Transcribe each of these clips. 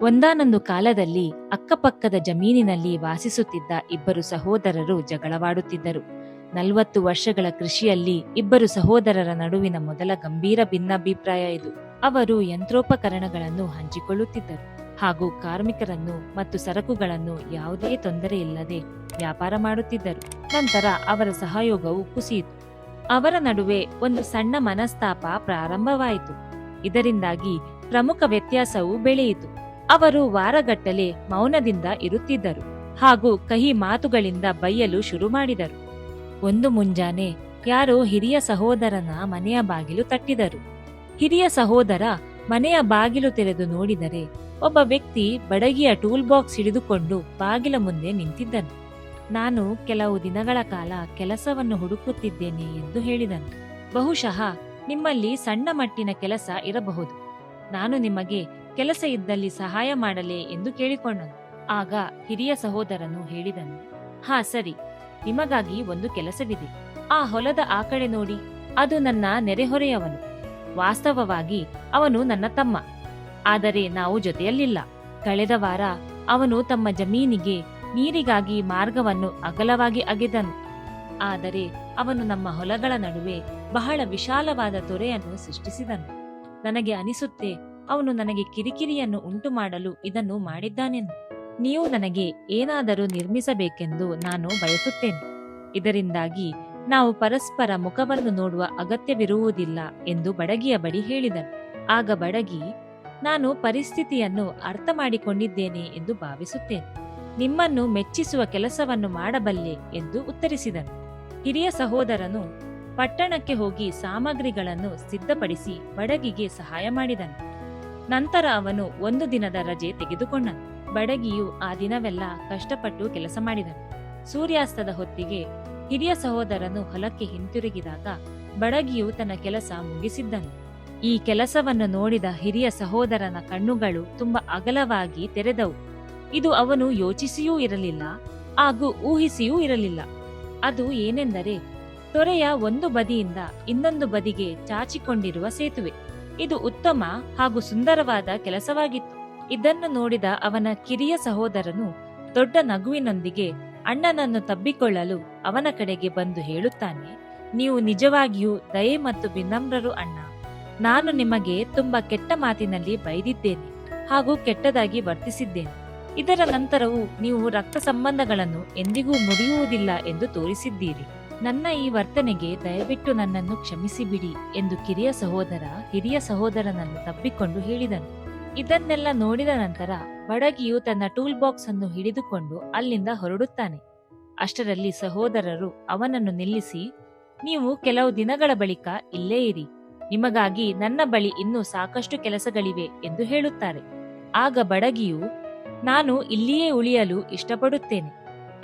ಒಂದಾನೊಂದು ಕಾಲದಲ್ಲಿ ಅಕ್ಕಪಕ್ಕದ ಜಮೀನಿನಲ್ಲಿ ವಾಸಿಸುತ್ತಿದ್ದ ಇಬ್ಬರು ಸಹೋದರರು ಜಗಳವಾಡುತ್ತಿದ್ದರು. ನಲವತ್ತು ವರ್ಷಗಳ ಕೃಷಿಯಲ್ಲಿ ಇಬ್ಬರು ಸಹೋದರರ ನಡುವಿನ ಮೊದಲ ಗಂಭೀರ ಭಿನ್ನಾಭಿಪ್ರಾಯ ಇದು. ಅವರು ಯಂತ್ರೋಪಕರಣಗಳನ್ನು ಹಂಚಿಕೊಳ್ಳುತ್ತಿದ್ದರು. ಹಾಗೂ ಕಾರ್ಮಿಕರನ್ನು ಮತ್ತು ಸರಕುಗಳನ್ನು ಯಾವುದೇ ತೊಂದರೆ ಇಲ್ಲದೆ ವ್ಯಾಪಾರ ಮಾಡುತ್ತಿದ್ದರು. ನಂತರ ಅವರ ಸಹಯೋಗವು ಕುಸಿಯಿತು. ಅವರ ನಡುವೆ ಒಂದು ಸಣ್ಣ ಮನಸ್ತಾಪ ಪ್ರಾರಂಭವಾಯಿತು. ಇದರಿಂದಾಗಿ ಪ್ರಮುಖ ವ್ಯತ್ಯಾಸವು ಬೆಳೆಯಿತು. ಅವರು ವಾರಗಟ್ಟಲೆ ಮೌನದಿಂದ ಇರುತ್ತಿದ್ದರು ಹಾಗೂ ಕಹಿ ಮಾತುಗಳಿಂದ ಬೈಯಲು ಶುರು ಮಾಡಿದರು. ಒಂದು ಮುಂಜಾನೆ ಯಾರೋ ಹಿರಿಯ ಸಹೋದರನ ಮನೆಯ ಬಾಗಿಲು ತಟ್ಟಿದರು. ಹಿರಿಯ ಸಹೋದರ ಮನೆಯ ಬಾಗಿಲು ತೆರೆದು ನೋಡಿದರೆ ಒಬ್ಬ ವ್ಯಕ್ತಿ ಬಡಗಿಯ ಟೂಲ್ ಬಾಕ್ಸ್ ಹಿಡಿದುಕೊಂಡು ಬಾಗಿಲ ಮುಂದೆ ನಿಂತಿದ್ದನು. ನಾನು ಕೆಲವು ದಿನಗಳ ಕಾಲ ಕೆಲಸವನ್ನು ಹುಡುಕುತ್ತಿದ್ದೇನೆ ಎಂದು ಹೇಳಿದನು. ಬಹುಶಃ ನಿಮ್ಮಲ್ಲಿ ಸಣ್ಣ ಮಟ್ಟಿನ ಕೆಲಸ ಇರಬಹುದು. ನಾನು ನಿಮಗೆ ಕೆಲಸ ಇದ್ದಲ್ಲಿ ಸಹಾಯ ಮಾಡಲೇ ಎಂದು ಕೇಳಿಕೊಂಡನು. ಆಗ ಹಿರಿಯ ಸಹೋದರನು ಹೇಳಿದನು, ಹಾ, ಸರಿ, ನಿಮಗಾಗಿ ಒಂದು ಕೆಲಸವಿದೆ. ಆ ಹೊಲದ ಆ ಕಡೆ ನೋಡಿ, ಅದು ನನ್ನ ನೆರೆಹೊರೆಯವನು. ವಾಸ್ತವವಾಗಿ ಅವನು ನನ್ನ ತಮ್ಮ. ಆದರೆ ನಾವು ಜೊತೆಯಲ್ಲಿಲ್ಲ. ಕಳೆದ ವಾರ ಅವನು ತಮ್ಮ ಜಮೀನಿಗೆ ನೀರಿಗಾಗಿ ಮಾರ್ಗವನ್ನು ಅಗಲವಾಗಿ ಅಗೆದನು. ಆದರೆ ಅವನು ನಮ್ಮ ಹೊಲಗಳ ನಡುವೆ ಬಹಳ ವಿಶಾಲವಾದ ತೊರೆಯನ್ನು ಸೃಷ್ಟಿಸಿದನು. ನನಗೆ ಅನಿಸುತ್ತೆ ಅವನು ನನಗೆ ಕಿರಿಕಿರಿಯನ್ನು ಉಂಟು ಮಾಡಲು ಇದನ್ನು ಮಾಡಿದ್ದಾನೆಂದು ನೀವು ನನಗೆ ಏನಾದರೂ ನಿರ್ಮಿಸಬೇಕೆಂದು ನಾನು ಬಯಸುತ್ತೇನೆ. ಇದರಿಂದಾಗಿ ನಾವು ಪರಸ್ಪರ ಮುಖವನ್ನು ನೋಡುವ ಅಗತ್ಯವಿರುವುದಿಲ್ಲ ಎಂದು ಬಡಗಿಯ ಬಳಿ ಹೇಳಿದನು. ಆಗ ಬಡಗಿ, ನಾನು ಪರಿಸ್ಥಿತಿಯನ್ನು ಅರ್ಥ ಮಾಡಿಕೊಂಡಿದ್ದೇನೆ ಎಂದು ಭಾವಿಸುತ್ತೇನೆ. ನಿಮ್ಮನ್ನು ಮೆಚ್ಚಿಸುವ ಕೆಲಸವನ್ನು ಮಾಡಬಲ್ಲೆ ಎಂದು ಉತ್ತರಿಸಿದನು. ಹಿರಿಯ ಸಹೋದರನು ಪಟ್ಟಣಕ್ಕೆ ಹೋಗಿ ಸಾಮಗ್ರಿಗಳನ್ನು ಸಿದ್ಧಪಡಿಸಿ ಬಡಗಿಗೆ ಸಹಾಯ ಮಾಡಿದನು. ನಂತರ ಅವನು ಒಂದು ದಿನದ ರಜೆ ತೆಗೆದುಕೊಂಡನು. ಬಡಗಿಯು ಆ ದಿನವೆಲ್ಲ ಕಷ್ಟಪಟ್ಟು ಕೆಲಸ ಮಾಡಿದನು. ಸೂರ್ಯಾಸ್ತದ ಹೊತ್ತಿಗೆ ಹಿರಿಯ ಸಹೋದರನು ಹೊಲಕ್ಕೆ ಹಿಂತಿರುಗಿದಾಗ ಬಡಗಿಯು ತನ್ನ ಕೆಲಸ ಮುಗಿಸಿದ್ದನು. ಈ ಕೆಲಸವನ್ನು ನೋಡಿದ ಹಿರಿಯ ಸಹೋದರನ ಕಣ್ಣುಗಳು ತುಂಬಾ ಅಗಲವಾಗಿ ತೆರೆದವು. ಇದು ಅವನು ಯೋಚಿಸಿಯೂ ಇರಲಿಲ್ಲ, ಹಾಗೂ ಊಹಿಸಿಯೂ ಇರಲಿಲ್ಲ. ಅದು ಏನೆಂದರೆ, ತೊರೆಯ ಒಂದು ಬದಿಯಿಂದ ಇನ್ನೊಂದು ಬದಿಗೆ ಚಾಚಿಕೊಂಡಿರುವ ಸೇತುವೆ. ಇದು ಉತ್ತಮ ಹಾಗೂ ಸುಂದರವಾದ ಕೆಲಸವಾಗಿತ್ತು. ಇದನ್ನು ನೋಡಿದ ಅವನ ಕಿರಿಯ ಸಹೋದರನು ದೊಡ್ಡ ನಗುವಿನೊಂದಿಗೆ, ಅಣ್ಣನನ್ನು ತಬ್ಬಿಕೊಳ್ಳಲು ಅವನ ಕಡೆಗೆ ಬಂದು ಹೇಳುತ್ತಾನೆ, ನೀವು ನಿಜವಾಗಿಯೂ ದಯೆ ಮತ್ತು ವಿನಮ್ರರು ಅಣ್ಣ. ನಾನು ನಿಮಗೆ ತುಂಬಾ ಕೆಟ್ಟ ಮಾತಿನಲ್ಲಿ ಬೈದಿದ್ದೇನೆ ಹಾಗೂ ಕೆಟ್ಟದಾಗಿ ವರ್ತಿಸಿದ್ದೇನೆ. ಇದರ ನಂತರವೂ ನೀವು ರಕ್ತ ಸಂಬಂಧಗಳನ್ನು ಎಂದಿಗೂ ಮುರಿಯುವುದಿಲ್ಲ ಎಂದು ತೋರಿಸಿದ್ದೀರಿ. ನನ್ನ ಈ ವರ್ತನೆಗೆ ದಯವಿಟ್ಟು ನನ್ನನ್ನು ಕ್ಷಮಿಸಿಬಿಡಿ ಎಂದು ಕಿರಿಯ ಸಹೋದರ ಹಿರಿಯ ಸಹೋದರನನ್ನು ತಬ್ಬಿಕೊಂಡು ಹೇಳಿದನು. ಇದನ್ನೆಲ್ಲ ನೋಡಿದ ನಂತರ ಬಡಗಿಯು ತನ್ನ ಟೂಲ್ ಬಾಕ್ಸ್ ಅನ್ನು ಹಿಡಿದುಕೊಂಡು ಅಲ್ಲಿಂದ ಹೊರಡುತ್ತಾನೆ. ಅಷ್ಟರಲ್ಲಿ ಸಹೋದರರು ಅವನನ್ನು ನಿಲ್ಲಿಸಿ, ನೀವು ಕೆಲವು ದಿನಗಳ ಬಳಿಕ ಇಲ್ಲೇ ಇರಿ. ನಿಮಗಾಗಿ ನನ್ನ ಬಳಿ ಇನ್ನೂ ಸಾಕಷ್ಟು ಕೆಲಸಗಳಿವೆ ಎಂದು ಹೇಳುತ್ತಾರೆ. ಆಗ ಬಡಗಿಯು, ನಾನು ಇಲ್ಲಿಯೇ ಉಳಿಯಲು ಇಷ್ಟಪಡುತ್ತೇನೆ.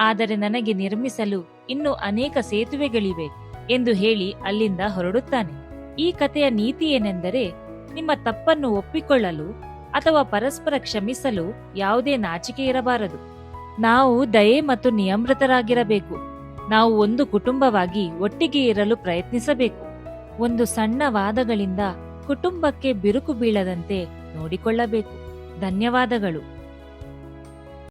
ಆದರೆ ನನಗೆ ನಿರ್ಮಿಸಲು ಇನ್ನೂ ಅನೇಕ ಸೇತುವೆಗಳಿವೆ ಎಂದು ಹೇಳಿ ಅಲ್ಲಿಂದ ಹೊರಡುತ್ತಾನೆ. ಈ ಕಥೆಯ ನೀತಿ ಏನೆಂದರೆ, ನಿಮ್ಮ ತಪ್ಪನ್ನು ಒಪ್ಪಿಕೊಳ್ಳಲು ಅಥವಾ ಪರಸ್ಪರ ಕ್ಷಮಿಸಲು ಯಾವುದೇ ನಾಚಿಕೆ ಇರಬಾರದು. ನಾವು ದಯೆ ಮತ್ತು ನಿಯಮೃತರಾಗಿರಬೇಕು ನಾವು ಒಂದು ಕುಟುಂಬವಾಗಿ ಒಟ್ಟಿಗೆ ಇರಲು ಪ್ರಯತ್ನಿಸಬೇಕು. ಒಂದು ಸಣ್ಣ ವಾದಗಳಿಂದ ಕುಟುಂಬಕ್ಕೆ ಬಿರುಕು ಬೀಳದಂತೆ ನೋಡಿಕೊಳ್ಳಬೇಕು. ಧನ್ಯವಾದಗಳು.